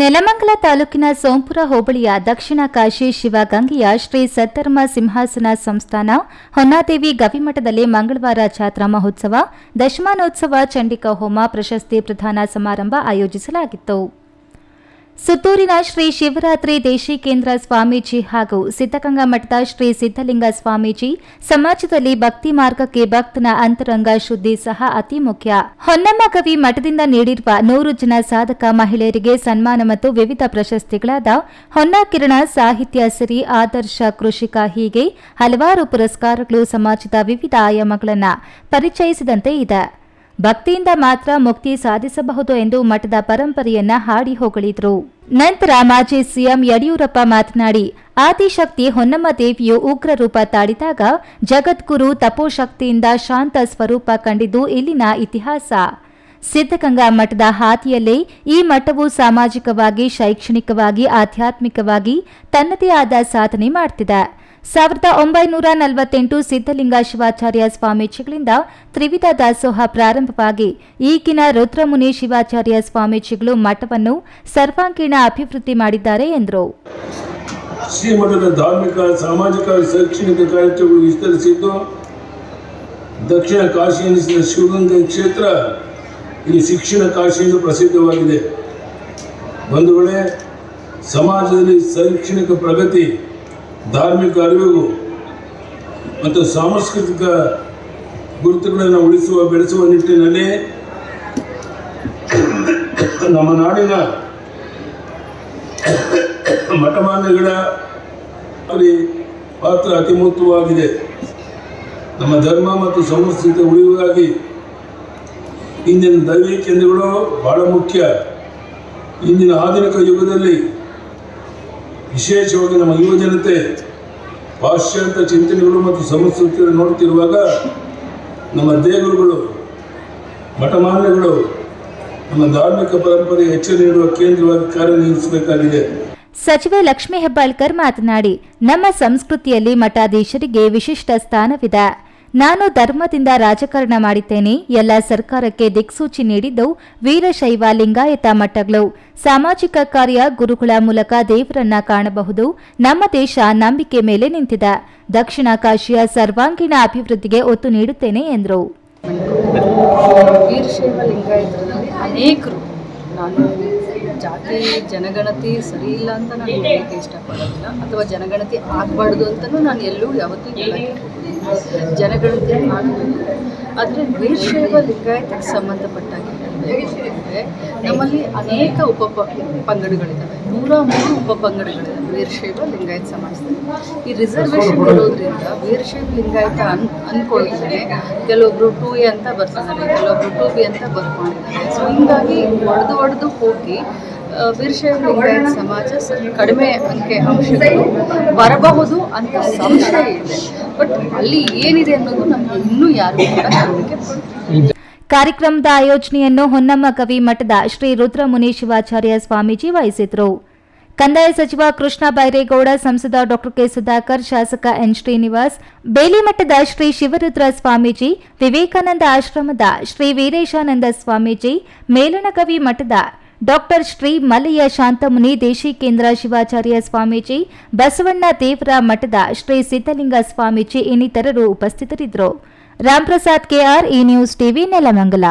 ನೆಲಮಂಗಲ ತಾಲೂಕಿನ ಸೋಂಪುರ ಹೋಬಳಿಯ ದಕ್ಷಿಣ ಕಾಶಿ ಶಿವಗಂಗೆಯ ಶ್ರೀ ಸತ್ತರ್ಮ ಸಿಂಹಾಸನ ಸಂಸ್ಥಾನ ಹೊನ್ನಾದೇವಿ ಗವಿಮಠದಲ್ಲಿ ಮಂಗಳವಾರ ಜಾತ್ರಾ ಮಹೋತ್ಸವ, ದಶಮಾನೋತ್ಸವ ಚಂಡಿಕಾ ಹೋಮ ಪ್ರಶಸ್ತಿ ಪ್ರಧಾನ ಸಮಾರಂಭ ಆಯೋಜಿಸಲಾಗಿತ್ತು. ಸುತ್ತೂರಿನ ಶ್ರೀ ಶಿವರಾತ್ರಿ ದೇಶಿಕೇಂದ್ರ ಸ್ವಾಮೀಜಿ ಹಾಗೂ ಸಿದ್ದಗಂಗಾ ಮಠದ ಶ್ರೀ ಸಿದ್ದಲಿಂಗ ಸ್ವಾಮೀಜಿ ಸಮಾಜದಲ್ಲಿ ಭಕ್ತಿ ಮಾರ್ಗಕ್ಕೆ ಭಕ್ತನ ಅಂತರಂಗ ಶುದ್ಧಿ ಸಹ ಅತಿ ಮುಖ್ಯ. ಹೊನ್ನಮ್ಮ ಕವಿ ಮಠದಿಂದ ನೀಡಿರುವ ನೂರು ಜನ ಸಾಧಕ ಮಹಿಳೆಯರಿಗೆ ಸನ್ಮಾನ ಮತ್ತು ವಿವಿಧ ಪ್ರಶಸ್ತಿಗಳಾದ ಹೊನ್ನಾಕಿರಣ ಸಾಹಿತ್ಯ ಸಿರಿ, ಆದರ್ಶ ಕೃಷಿಕ ಹೀಗೆ ಹಲವಾರು ಪುರಸ್ಕಾರಗಳು ಸಮಾಜದ ವಿವಿಧ ಆಯಾಮಗಳನ್ನು ಪರಿಚಯಿಸಿದಂತೆ ಇದೆ. ಭಕ್ತಿಯಿಂದ ಮಾತ್ರ ಮುಕ್ತಿ ಸಾಧಿಸಬಹುದು ಎಂದು ಮಠದ ಪರಂಪರೆಯನ್ನ ಹಾಡಿ ಹೊಗಳಿದ್ರು. ನಂತರ ಮಾಜಿ ಸಿಎಂ ಯಡಿಯೂರಪ್ಪ ಮಾತನಾಡಿ, ಆದಿಶಕ್ತಿ ಹೊನ್ನಮ್ಮ ದೇವಿಯು ಉಗ್ರ ರೂಪ ತಾಳಿದಾಗ ಜಗದ್ಗುರು ತಪೋಶಕ್ತಿಯಿಂದ ಶಾಂತ ಸ್ವರೂಪ ಕಂಡಿದ್ದು ಇಲ್ಲಿನ ಇತಿಹಾಸ. ಸಿದ್ಧಗಂಗಾ ಮಠದ ಹಾದಿಯಲ್ಲೇ ಈ ಮಠವು ಸಾಮಾಜಿಕವಾಗಿ, ಶೈಕ್ಷಣಿಕವಾಗಿ, ಆಧ್ಯಾತ್ಮಿಕವಾಗಿ ತನ್ನದೇ ಆದ ಸಾಧನೆ ಮಾಡ್ತಿದೆ. ಸಾವಿರದ ಒಂಬೈನೂರ ನಲವತ್ತೆಂಟು ಸಿದ್ದಲಿಂಗ ಶಿವಾಚಾರ್ಯ ಸ್ವಾಮೀಜಿಗಳಿಂದ ತ್ರಿವಿಧ ದಾಸೋಹ ಪ್ರಾರಂಭವಾಗಿ ಈಗಿನ ರುದ್ರಮುನಿ ಶಿವಾಚಾರ್ಯ ಸ್ವಾಮೀಜಿಗಳು ಮಠವನ್ನು ಸರ್ವಾಂಗೀಣ ಅಭಿವೃದ್ಧಿ ಮಾಡಿದ್ದಾರೆ ಎಂದರು. ಶ್ರೀಮಠದ ಧಾರ್ಮಿಕ, ಸಾಮಾಜಿಕ, ಶೈಕ್ಷಣಿಕ ಕಾರ್ಯಕ್ರಮಗಳು ವಿಸ್ತರಿಸಿದ್ದು, ದಕ್ಷಿಣ ಕಾಶಿ ಎನಿಸಿದ ಶಿವಗಂಗಾ ಕ್ಷೇತ್ರ ಈ ಶಿಕ್ಷಣ ಕಾಶಿ ಎಂದು ಪ್ರಸಿದ್ಧವಾಗಿದೆ ಬಂಧುಗಳೇ ಸಮಾಜದಲ್ಲಿ ಶೈಕ್ಷಣಿಕ ಪ್ರಗತಿ ಧಾರ್ಮಿಕ ಅರಿವು ಮತ್ತು ಸಾಂಸ್ಕೃತಿಕ ಗುರುತುಗಳನ್ನು ಉಳಿಸುವ, ಬೆಳೆಸುವ ನಿಟ್ಟಿನಲ್ಲಿ ನಮ್ಮ ನಾಡಿನ ಮಠಮಾನ್ಯಗಳ ಅಲ್ಲಿ ಪಾತ್ರ ಅತಿ ಮುಖ್ಯವಾಗಿದೆ. ನಮ್ಮ ಧರ್ಮ ಮತ್ತು ಸಂಸ್ಕೃತಿ ಉಳಿವಿಗಾಗಿ ಇಂದಿನ ದೈವಿ ಕೇಂದ್ರಗಳು ಬಹಳ ಮುಖ್ಯ. ಇಂದಿನ ಆಧುನಿಕ ಯುಗದಲ್ಲಿ ವಿಶೇಷವಾಗಿ ನಮ್ಮ ಯುವ ಜನತೆ ಪಾಶ್ಚಾತ್ಯ ಚಿಂತನೆಗಳು ಮತ್ತು ಸಂಸ್ಕೃತಿಯನ್ನು ನೋಡುತ್ತಿರುವಾಗ ನಮ್ಮ ದೇಗುರುಗಳು ಮಠಮಾನ್ಯಗಳು, ನಮ್ಮ ಧಾರ್ಮಿಕ ಪರಂಪರೆ ಹೆಚ್ಚು ನೀಡುವ ಕೇಂದ್ರವಾಗಿ ಕಾರ್ಯನಿರ್ವಹಿಸಬೇಕಾಗಿದೆ. ಸಚಿವೆ ಲಕ್ಷ್ಮೀ ಹೆಬ್ಬಾಳ್ಕರ್ ಮಾತನಾಡಿ, ನಮ್ಮ ಸಂಸ್ಕೃತಿಯಲ್ಲಿ ಮಠಾಧೀಶರಿಗೆ ವಿಶಿಷ್ಟ ಸ್ಥಾನವಿದೆ. ನಾನು ಧರ್ಮದಿಂದ ರಾಜಕಾರಣ ಮಾಡಿದ್ದೇನೆ. ಎಲ್ಲ ಸರ್ಕಾರಕ್ಕೆ ದಿಕ್ಸೂಚಿ ನೀಡಿದ್ದು ವೀರಶೈವ ಲಿಂಗಾಯತ ಮಠಗಳು. ಸಾಮಾಜಿಕ ಕಾರ್ಯ ಗುರುಗಳ ಮೂಲಕ ದೇವರನ್ನ ಕಾಣಬಹುದು. ನಮ್ಮ ದೇಶ ನಂಬಿಕೆ ಮೇಲೆ ನಿಂತಿದೆ. ದಕ್ಷಿಣ ಕಾಶಿಯ ಸರ್ವಾಂಗೀಣ ಅಭಿವೃದ್ಧಿಗೆ ಒತ್ತು ನೀಡುತ್ತೇನೆ ಎಂದರು. ಜಾತಿ, ಜನಗಣತಿ ಸರಿ ಇಲ್ಲ ಅಂತ ನಾನು ಹೇಳಕ್ಕೆ ಇಷ್ಟಪಡೋದಿಲ್ಲ. ಅಥವಾ ಜನಗಣತಿ ಆಗಬಾರ್ದು ಅಂತಲೂ ನಾನು ಎಲ್ಲೂ ಯಾವತ್ತೂ ಹೇಳಕ್ಕೆ ಜನಗಣತಿ ಆಗಬೇಕು ಆದರೆ ವೀರಶೈವ ಲಿಂಗಾಯತಕ್ಕೆ ಸಂಬಂಧಪಟ್ಟಾಗಿ ಹೇಳಬೇಕು ಅಂದರೆ ನಮ್ಮಲ್ಲಿ ಅನೇಕ ಉಪ ಪಂಗಡಗಳಿದ್ದಾವೆ. ನೂರ ಮೂರು ಉಪ ಪಂಗಡಗಳಿದ್ದಾವೆ ವೀರಶೈವ ಲಿಂಗಾಯತ ಸಮಾಜದಲ್ಲಿ. ಈ ರಿಸರ್ವೇಷನ್ ಇರೋದ್ರಿಂದ ವೀರಶೈವ ಲಿಂಗಾಯತ ಅನ್ ಅಂದ್ಕೊಳ್ತಾರೆ ಕೆಲವೊಬ್ರು ಟು ಎ ಅಂತ ಬರ್ತಿದ್ದಾರೆ, ಕೆಲವೊಬ್ರು ಟು ಬಿ ಅಂತ ಬರ್ಕೊಂಡಿದ್ದಾರೆ. ಸೊ ಹಿಂಗಾಗಿ ಒಡೆದು ಒಡೆದು ಹೋಗಿ ವೀರಶೈವ ಲಿಂಗಾಯತ ಸಮಾಜ ಕಡಿಮೆ ಅಂಕೆ ಅಂಶಗಳು ಬರಬಹುದು ಅಂತ ಸಂಶಯ ಇದೆ. ಬಟ್ ಅಲ್ಲಿ ಏನಿದೆ ಅನ್ನೋದು ನಮಗೆ ಇನ್ನೂ ಯಾರು ಕಾರ್ಯಕ್ರಮದ ಆಯೋಜನೆಯನ್ನು ಹೊನ್ನಮ್ಮ ಕವಿ ಮಠದ ಶ್ರೀ ರುದ್ರಮುನಿ ಶಿವಾಚಾರ್ಯ ಸ್ವಾಮೀಜಿ ವಹಿಸಿದ್ರು. ಕಂದಾಯ ಸಚಿವ ಕೃಷ್ಣ ಬೈರೇಗೌಡ, ಸಂಸದ ಡಾಕ್ಟರ್ ಕೆ ಸುಧಾಕರ್, ಶಾಸಕ ಎನ್ ಶ್ರೀನಿವಾಸ್ ಬೇಲಿಮಠದ ಶ್ರೀ ಶಿವರುದ್ರ ಸ್ವಾಮೀಜಿ, ವಿವೇಕಾನಂದ ಆಶ್ರಮದ ಶ್ರೀ ವೀರೇಶಾನಂದ ಸ್ವಾಮೀಜಿ ಮೇಲನಕವಿ ಮಠದ ಡಾಕ್ಟರ್ ಶ್ರೀ ಮಲ್ಲಯ್ಯ ಶಾಂತಮುನಿ ದೇಶಿಕೇಂದ್ರ ಶಿವಾಚಾರ್ಯ ಸ್ವಾಮೀಜಿ, ಬಸವಣ್ಣ ದೇವರ ಮಠದ ಶ್ರೀ ಸಿದ್ದಲಿಂಗ ಸ್ವಾಮೀಜಿ ಇನ್ನಿತರರು ಉಪಸ್ಥಿತರಿದ್ದರು. Ramprasad KR E news TV Nelamangala.